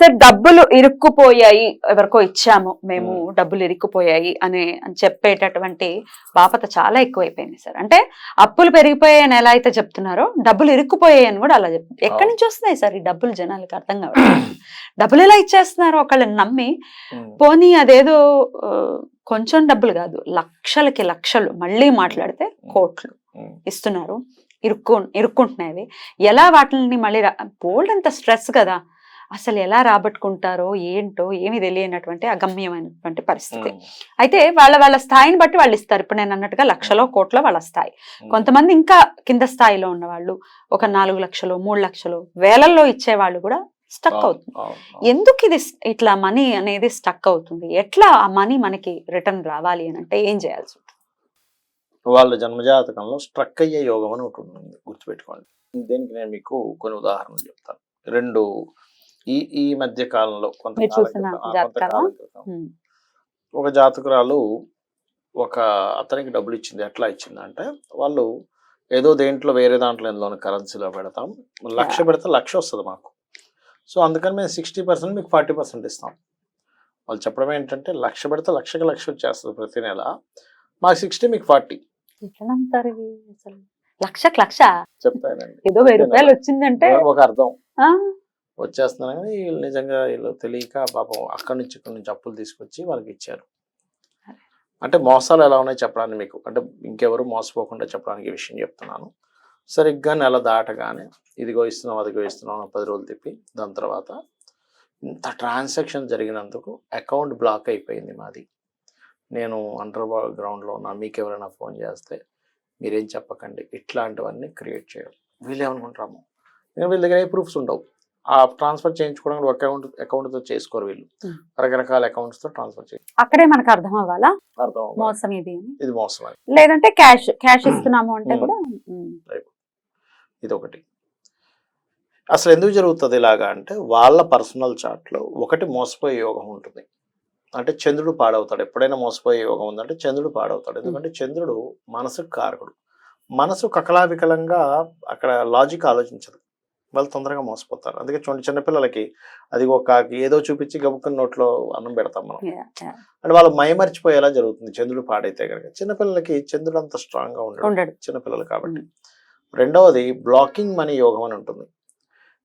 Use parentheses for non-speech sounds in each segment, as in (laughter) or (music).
Sir డబ్బులు ఇరుక్కుపోయాయి. ఎవరికో ఇచ్చాము. మేము. డబ్బులు ఇరుక్కుపోయాయి అని అని చెప్పేటటువంటి బాపత చాలా ఎక్కువైపోయింది సార్. అంటే అప్పులు పెరిగిపోయాయి అని ఎలా అయితే చెప్తున్నారో డబ్బులు ఇరుక్కుపోయాయి అని కూడా అలా చెప్తున్నారు ఎక్కడి. నుంచి వస్తున్నాయి సార్ ఈ డబ్బులు జనాలకి అర్థం కావట్లేదు. డబ్బులు ఎలా ఇచ్చేస్తున్నారు ఒకళ్ళని నమ్మి పోనీ అదేదో కొంచెం డబ్బులు కాదు లక్షలకి లక్షలు మళ్ళీ మాట్లాడితే కోట్లు ఇస్తున్నారు. ఇరుక్కు ఇరుక్కుంటున్నాయి ఎలా వాటిని మళ్ళీ బోల్డ్ అంత స్ట్రెస్ కదా. అసలు ఎలా రాబట్టుకుంటారో ఏంటో ఏమీ తెలియనటువంటి అగమ్యమైనటువంటి పరిస్థితి. అయితే వాళ్ళ వాళ్ళ స్థాయిని బట్టి వాళ్ళు ఇస్తారు. ఇప్పుడు నేను అన్నట్టుగా లక్షలో కోట్లో వాళ్ళ స్థాయి. కొంతమంది ఇంకా కింద స్థాయిలో ఉన్న వాళ్ళు ఒక నాలుగు లక్షలు మూడు లక్షలు వేలల్లో ఇచ్చే వాళ్ళు కూడా స్టక్ అవుతుంది ఎందుకు ఇది ఇట్లా మనీ అనేది స్టక్ అవుతుంది? ఎట్లా ఆ మనీ మనకి రిటర్న్ రావాలి అని అంటే ఏం చేయాల్సి ఉంటుంది? వాళ్ళ జన్మజాతకంలో స్ట్రక్ అయ్యే యోగం అని ఒకటి ఉంటుంది. గుర్తుపెట్టుకోండి. దీనికి నేను మీకు కొన్ని ఉదాహరణలు చెప్తాను. రెండు ఈ ఈ మధ్య కాలంలో ఉమ్, ఒక జాతకురాలు ఒక అతనికి డబ్బులు ఇచ్చింది. ఎట్లా ఇచ్చింది అంటే వాళ్ళు ఏదో దేంట్లో వేరే దాంట్లో ఎందులో కరెన్సీలో పెడతాం. లక్ష పెడితే లక్ష వస్తుంది మాకు. సో అందుకని మేము సిక్స్టీ పర్సెంట్ మీకు ఫార్టీ పర్సెంట్ ఇస్తాం. వాళ్ళు చెప్పడం ఏంటంటే లక్ష పెడితే లక్షకి లక్ష వచ్చేస్తుంది ప్రతి నెల. మాకు సిక్స్టీ మీకు ఫార్టీ. లక్షకు లక్ష? చెప్తానండి. ఏదో వెయ్యి రూపాయలు వచ్చిందంటే ఒక అర్థం. వచ్చేస్తున్నారు కానీ వీళ్ళు నిజంగా వీళ్ళు తెలియక పాపం అక్కడి నుంచి ఇక్కడి నుంచి అప్పులు తీసుకొచ్చి వాళ్ళకి ఇచ్చారు. అంటే మోసాలు ఎలా ఉన్నాయి చెప్పడానికి మీకు అంటే ఇంకెవరు మోసపోకుండా చెప్పడానికి విషయం చెప్తున్నాను. సరిగ్గా నెల దాటగానే ఇదిగో ఇస్తున్నాం అదిగో ఇస్తున్నాం పది రోజులు తిప్పి దాని తర్వాత ఇంత ట్రాన్సాక్షన్ జరిగినందుకు అకౌంట్ బ్లాక్ అయిపోయింది మాది. నేను అండర్ గ్రౌండ్లో ఉన్నా మీకు ఎవరైనా ఫోన్ చేస్తే మీరేం చెప్పకండి ఇట్లాంటివన్నీ క్రియేట్ చేయడం వీళ్ళు ఏమనుకుంటాము వీళ్ళ దగ్గర ఏ ప్రూఫ్స్ ఉండవు. ఆ ట్రాన్స్ఫర్ చేయించుకోవడానికి ఒక అకౌంట్ అకౌంట్తో చేసుకోరు వీళ్ళు. రకరకాల అకౌంట్స్తో ట్రాన్స్ఫర్ చేయ. అక్కడే మనకు అర్థం అవ్వాలా అర్థం. మోసం ఇది ఇది మోసం అని. లేదంటే క్యాష్ క్యాష్ ఇస్తున్నాము అంటే. కూడా ఇది ఒకటి అసలు ఎందుకు జరుగుతుంది ఇలాగా అంటే వాళ్ళ పర్సనల్ చార్ట్లో ఒకటి మోసపోయే యోగం ఉంటుంది. అంటే చంద్రుడు పాడవుతాడు. ఎప్పుడైనా మోసపోయే యోగం ఉందంటే చంద్రుడు పాడవుతాడు. ఎందుకంటే చంద్రుడు మనసుకు కారకుడు. మనసు కకలావికలంగా అక్కడ లాజిక్ ఆలోచించదు. వాళ్ళు తొందరగా మోసపోతారు. అందుకే చూడండి చిన్నపిల్లలకి అది ఒక ఏదో చూపించి గబుక్కుని నోట్లో అన్నం పెడతాం మనం. అంటే వాళ్ళు మైమర్చిపోయేలా జరుగుతుంది చంద్రుడు పాడైతే కనుక చిన్నపిల్లలకి చంద్రుడు అంత స్ట్రాంగ్గా ఉండడు. ఉండడు చిన్నపిల్లలు కాబట్టి. రెండవది బ్లాకింగ్ మనీ యోగం అని ఉంటుంది.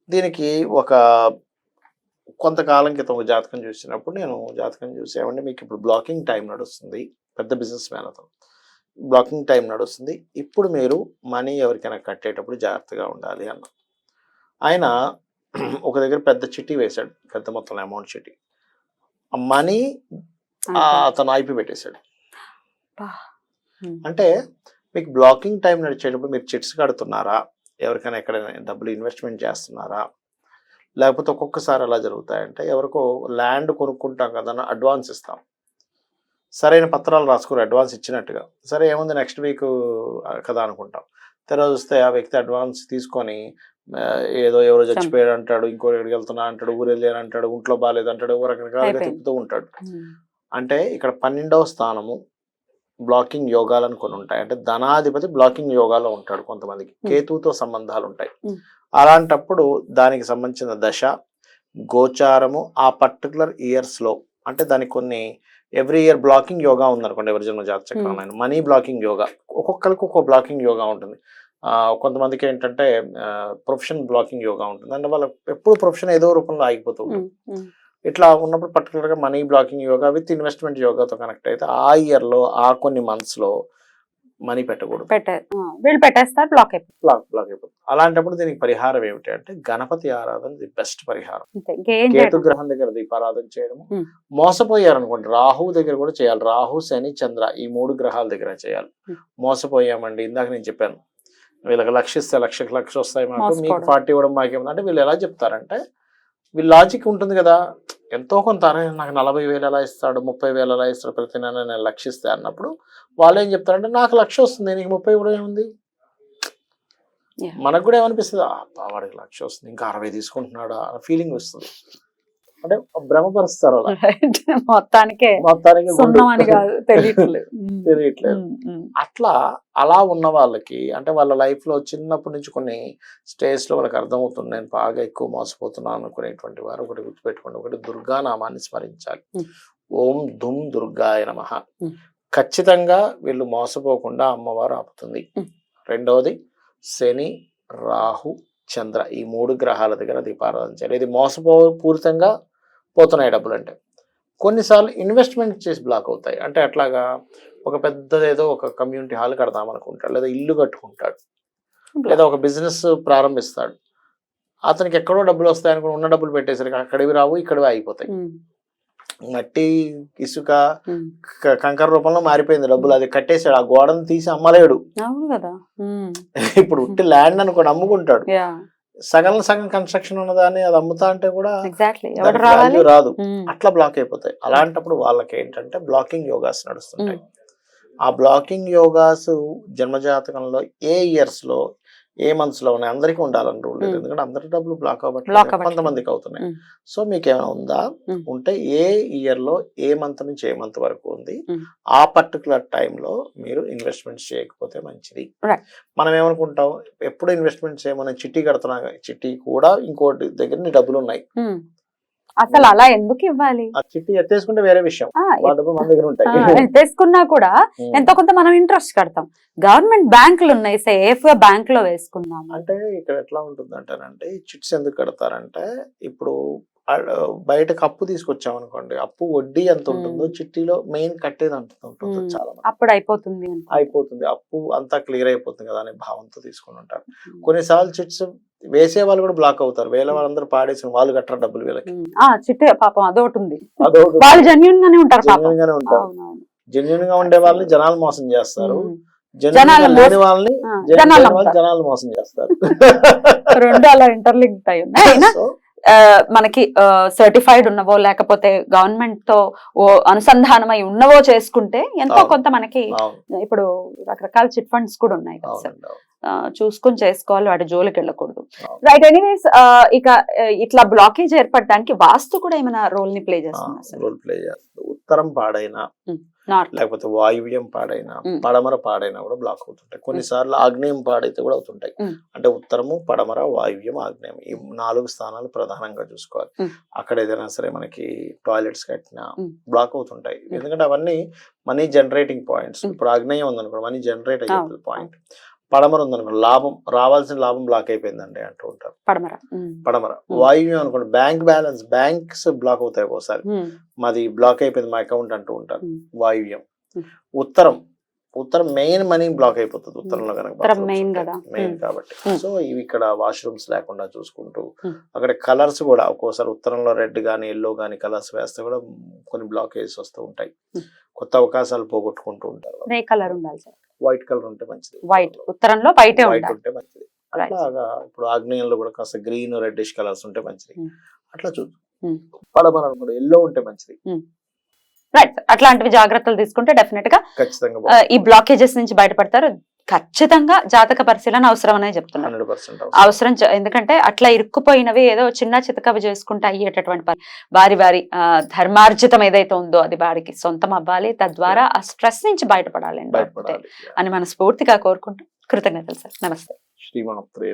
దీనికి ఒక కొంతకాలం క్రితం ఒక జాతకం చూసినప్పుడు నేను జాతకం చూసి ఏమంటే మీకు ఇప్పుడు బ్లాకింగ్ టైం నడుస్తుంది. పెద్ద బిజినెస్ మ్యాన్ అతను బ్లాకింగ్ టైం నడుస్తుంది. ఇప్పుడు మీరు మనీ ఎవరికైనా కట్టేటప్పుడు జాగ్రత్తగా ఉండాలి అన్న. ఆయన ఒక దగ్గర పెద్ద చిట్టి వేశాడు పెద్ద మొత్తంలో అమౌంట్ చిట్టి. ఆ మనీ అతను ఐపి పెట్టేశాడు. అంటే మీకు బ్లాకింగ్ టైం నడిచేటప్పుడు మీరు చిట్స్ కడుతున్నారా? ఎవరికైనా ఎక్కడైనా డబ్బులు ఇన్వెస్ట్మెంట్ చేస్తున్నారా? లేకపోతే ఒక్కొక్కసారి ఎలా జరుగుతాయంటే ఎవరికో ల్యాండ్ కొనుక్కుంటాం కదా అడ్వాన్స్ ఇస్తాం. సరైన పత్రాలు రాసుకుని అడ్వాన్స్ ఇచ్చినట్టుగా. సరే ఏముంది నెక్స్ట్ వీక్ కదా అనుకుంటాం. తర్వాత వస్తే ఆ వ్యక్తి అడ్వాన్స్ తీసుకొని ఏదో ఎవరో చచ్చిపోయాడు అంటాడు ఇంకో ఎక్కడికి వెళ్తున్నా అంటాడు ఊరు వెళ్ళాను అంటాడు ఒంట్లో బాగాలేదు అంటాడు ఓ రకరకాలుగా. తిప్పుతూ ఉంటాడు. అంటే ఇక్కడ పన్నెండవ స్థానము బ్లాకింగ్ యోగాలు కొన్ని ఉంటాయి అంటే ధనాధిపతి బ్లాకింగ్ యోగాలో ఉంటాడు కొంతమందికి. కేతువుతో సంబంధాలు ఉంటాయి. అలాంటప్పుడు దానికి సంబంధించిన దశ గోచారము ఆ పర్టికులర్ ఇయర్స్లో అంటే దానికి కొన్ని ఎవ్రీ ఇయర్ బ్లాకింగ్ యోగా ఉందనుకోండి ఎవరి జన్మ జాత చక్రం మనీ బ్లాకింగ్ యోగా ఒక్కొక్కరికి ఒక్కొక్క బ్లాకింగ్ యోగా ఉంటుంది కొంతమందికి ఏంటంటే ప్రొఫెషన్ బ్లాకింగ్ యోగా ఉంటుంది. అంటే వాళ్ళ ఎప్పుడు ప్రొఫెషన్ ఏదో రూపంలో ఆగిపోతూ ఉంటుంది. ఇట్లా ఉన్నప్పుడు particular గా money blocking yoga with investment యోగాతో కనెక్ట్ అయితే ఆ year లో ఆ కొన్ని months లో మనీ పెట్టకూడదు. వీళ్ళు పెట్టేస్తారు బ్లాక్ అయిపోతుంది బ్లాక్ బ్లాక్ అయిపోతుంది. అలాంటప్పుడు దీనికి పరిహారం ఏమిటి అంటే గణపతి ఆరాధన ది బెస్ట్ పరిహారం. కేతు గ్రహం దగ్గర దీపారాధన చేయడము. మోసపోయారు అనుకోండి రాహు దగ్గర కూడా చేయాలి. రాహు శని చంద్ర ఈ మూడు గ్రహాల దగ్గర చేయాలి. మోసపోయామండి ఇందాక నేను చెప్పాను. వీళ్ళకి లక్షిస్తే లక్షకి లక్ష వస్తాయి మాకు మీకు. ఫార్టీ ఇవ్వడం మాకేముంది? అంటే వీళ్ళు ఎలా చెప్తారంటే వీళ్ళ లాజిక్ ఉంటుంది కదా. ఎంతో కొంత నాకు నలభై వేలు ఎలా ఇస్తాడు ముప్పై వేలు ఎలా ఇస్తాడు ప్రతి నెల నేను లక్షిస్తే అన్నప్పుడు వాళ్ళు ఏం చెప్తారంటే నాకు లక్ష వస్తుంది నీకు ముప్పై ఇవ్వడం ఏముంది. మనకు కూడా ఏమనిపిస్తుంది? "అబ్బా, వాడికి లక్ష వస్తుంది ఇంకా అరవై తీసుకుంటున్నాడా అన్న ఫీలింగ్ వస్తుంది. అంటే భ్రమపరుస్తారు. మొత్తానికే మొత్తానికి (laughs) తెలియట్లేదు. తెలియట్లేదు. అట్లా అలా ఉన్న వాళ్ళకి అంటే వాళ్ళ లైఫ్లో చిన్నప్పటి నుంచి కొన్ని స్టేజ్లో వాళ్ళకి అర్థమవుతుంది నేను బాగా ఎక్కువ మోసపోతున్నాను అనుకునేటువంటి వారు ఒకటి గుర్తుపెట్టుకోండి ఒకటి దుర్గా నామాన్ని స్మరించాలి. ఓం దుమ్ దుర్గాయ నమ. ఖచ్చితంగా వీళ్ళు మోసపోకుండా అమ్మవారు ఆపుతుంది. రెండవది శని రాహు చంద్ర ఈ మూడు గ్రహాల దగ్గర దీపారాధన చేయాలి ఇది మోసపో పూరితంగా పోతున్నాయి డబ్బులు అంటే కొన్నిసార్లు ఇన్వెస్ట్మెంట్ చేసి బ్లాక్ అవుతాయి. అంటే అట్లాగా ఒక పెద్దదేదో ఒక కమ్యూనిటీ హాల్ కడదాం అనుకుంటాడు లేదా ఇల్లు కట్టుకుంటాడు లేదా ఒక బిజినెస్ ప్రారంభిస్తాడు. అతనికి ఎక్కడో డబ్బులు వస్తాయి అనుకుని ఉన్న డబ్బులు పెట్టేసరికి అక్కడివి రావు ఇక్కడివి అయిపోతాయి మట్టి ఇసుక కంకర రూపంలో మారిపోయింది డబ్బులు. అది కట్టేసాడు ఆ గోడను తీసి అమ్మలేడు. (laughs) ఇప్పుడు ఉట్టి ల్యాండ్ అనుకోండి అమ్ముకుంటాడు. సగం సగం కన్స్ట్రక్షన్ ఉన్నదాన్ని అది అమ్ముతా అంటే కూడా రాదు. అట్లా బ్లాక్ అయిపోతాయి. అలాంటప్పుడు వాళ్ళకి ఏంటంటే బ్లాకింగ్ యోగాస్ నడుస్తుంటాయి ఆ బ్లాకింగ్ యోగాస్ జన్మజాతకంలో ఏ ఇయర్స్లో ఏ మంత్స్లో ఉన్నాయి అందరికీ ఉండాలని రూల్ లేదు. ఎందుకంటే అందరి డబ్బులు బ్లాక్ అవ్వట్లేదు. కొంతమందికి అవుతున్నాయి. సో మీకు ఏమైనా ఉందా. ఉంటే ఏ ఇయర్లో ఏ మంత్ నుంచి ఏ మంత్ వరకు ఉంది. ఆ పర్టికులర్ టైంలో మీరు ఇన్వెస్ట్మెంట్స్ చేయకపోతే మంచిది. మనం ఏమనుకుంటాం ఎప్పుడు ఇన్వెస్ట్మెంట్ చేయమని చిట్టి కడుతున్నా చిట్టి కూడా ఇంకోటి దగ్గర నీ డబ్బులు ఉన్నాయి. అసలు అలా ఎందుకు ఇవ్వాలి? చిట్టి ఎత్తేసుకుంటే వేరే విషయం. ఆ, ఆ డబ్బు మన దగ్గర ఆ, ఉంటాయి తీసుకున్నా కూడా. ఎంతో కొంత మనం ఇంట్రెస్ట్ కడతాం. గవర్నమెంట్ బ్యాంకులు ఉన్నాయి సేఫ్గా బ్యాంక్లో వేసుకుందాము. అంటే ఇక్కడ ఎట్లా ఉంటుంది అంటారంటే చిట్స్ ఎందుకు కడతారంటే ఇప్పుడు బయటకు అప్పు తీసుకొచ్చాం అనుకోండి అప్పు వడ్డీ ఎంత ఉంటుందో. చిట్టీలో మెయిన్ కట్టేది అంత ఉంటుంది. చాలా అప్పుడు అయిపోతుంది. అయిపోతుంది. అప్పు అంతా క్లియర్ అయిపోతుంది కదా అనే భావంతో తీసుకుని ఉంటారు. కొన్నిసార్లు చిట్స్ వేసే వాళ్ళు కూడా బ్లాక్ అవుతారు. వేరే వాళ్ళందరూ పాడేసిన వాళ్ళు కట్టరు డబ్బులు వీళ్ళకి. చిట్టి పాపం అదొకటి ఉంది. వాళ్ళు జెన్యున్ గానే ఉంటారు పాపం. జెన్యున్ గానే ఉంటారు. అవునవును. జెన్యున్గా ఉండే వాళ్ళని జనాలు మోసం చేస్తారు. జనాలు లేని వాళ్ళని జనాలు మోసం చేస్తారు. రెండు అలా ఇంటర్లింక్ అయి ఉన్నాయి. (laughs) మనకి సర్టిఫైడ్ ఉన్నవో లేకపోతే గవర్నమెంట్తో ఓ అనుసంధానమై ఉన్నవో చేసుకుంటే ఎంతో. కొంత మనకి ఇప్పుడు రకరకాల చిట్ ఫండ్స్ కూడా ఉన్నాయి కదా సార్. చూసుకొని చేసుకోవాలి వాటి జోలికి వెళ్ళకూడదు. రైట్ ఎనీవేస్ ఇక ఇట్లా బ్లాకేజ్ ఏర్పడడానికి వాస్తు కూడా ఏమైనా రోల్ని ప్లే చేస్తుందా సార్? రోల్ ప్లే చేస్తుంది ఉత్తరం పాడైనా లేకపోతే వాయువ్యం పాడైనా. పడమర పాడైనా కూడా బ్లాక్ అవుతుంటాయి కొన్నిసార్లు ఆగ్నేయం పాడైతే కూడా అవుతుంటాయి. అంటే ఉత్తరము పడమర వాయువ్యం ఆగ్నేయం ఈ నాలుగు స్థానాలు ప్రధానంగా చూసుకోవాలి. అక్కడ ఏదైనా సరే మనకి టాయిలెట్స్ కట్టినా. బ్లాక్ అవుతుంటాయి ఎందుకంటే అవన్నీ మనీ జనరేటింగ్ పాయింట్స్. ఇప్పుడు ఆగ్నేయం ఉందనుకో మనీ జనరేట్ అయ్యే. పాయింట్ పడమర ఉందనుకో లాభం రావాల్సిన లాభం బ్లాక్ అయిపోయిందండి అంటూ ఉంటారు పడమర. పడమర. వాయువ్యం అనుకోండి బ్యాంక్ బ్యాలెన్స్ బ్యాంక్స్ బ్లాక్ అవుతాయి ఒకసారి. మాది బ్లాక్ అయిపోయింది మా అకౌంట్ అంటూ ఉంటారు. వాయువ్యం. ఉత్తరం ఉత్తరం మెయిన్ మనీ బ్లాక్ అయిపోతుంది ఉత్తరంలో కనుక ఉత్తరం main కదా. మెయిన్ మ్మ్. కాబట్టి. సో ఇవి ఇక్కడ వాష్రూమ్స్ లేకుండా చూసుకుంటూ. అక్కడ కలర్స్ కూడా ఒక్కోసారి ఉత్తరంలో రెడ్ కానీ ఎల్లో కానీ కలర్స్ వేస్తే కూడా కొన్ని బ్లాకేజెస్ వస్తూ ఉంటాయి. కొత్త అవకాశాలు పోగొట్టుకుంటూ ఉంటారు కలర్ ఉండాలి వైట్ కలర్ ఉంటే మంచిది వైట్ ఉత్తరంలో వైట్ ఉంటే మంచిది. అట్లాగా ఇప్పుడు ఆగ్నేయంలో కూడా కాస్త గ్రీన్ రెడ్డిష్ కలర్స్ ఉంటే మంచిది. అట్లా చూ మ్మ్. పడమర అనుకోండి ఎల్లో ఉంటే మంచిది రైట్ అట్లాంటివి జాగ్రత్తలు తీసుకుంటే డెఫినెట్గా ఈ బ్లాకేజెస్ నుంచి బయటపడతారు. ఖచ్చితంగా జాతక పరిశీలన అవసరం అనే చెప్తున్నారు. హండ్రెడ్ పర్సెంట్ అవసరం. ఎందుకంటే అట్లా ఇరుక్కుపోయినవి ఏదో చిన్న చితకవి చేసుకుంటే అయ్యేటటువంటి పని. వారి వారి ఆ, ధర్మార్జితం ఏదైతే ఉందో అది వారికి సొంతం అవ్వాలి. తద్వారా ఆ స్ట్రెస్ నుంచి బయటపడాలి. అని మన స్ఫూర్తిగా కోరుకుంటూ కృతజ్ఞతలు సార్. నమస్తే. శ్రీమాత్రే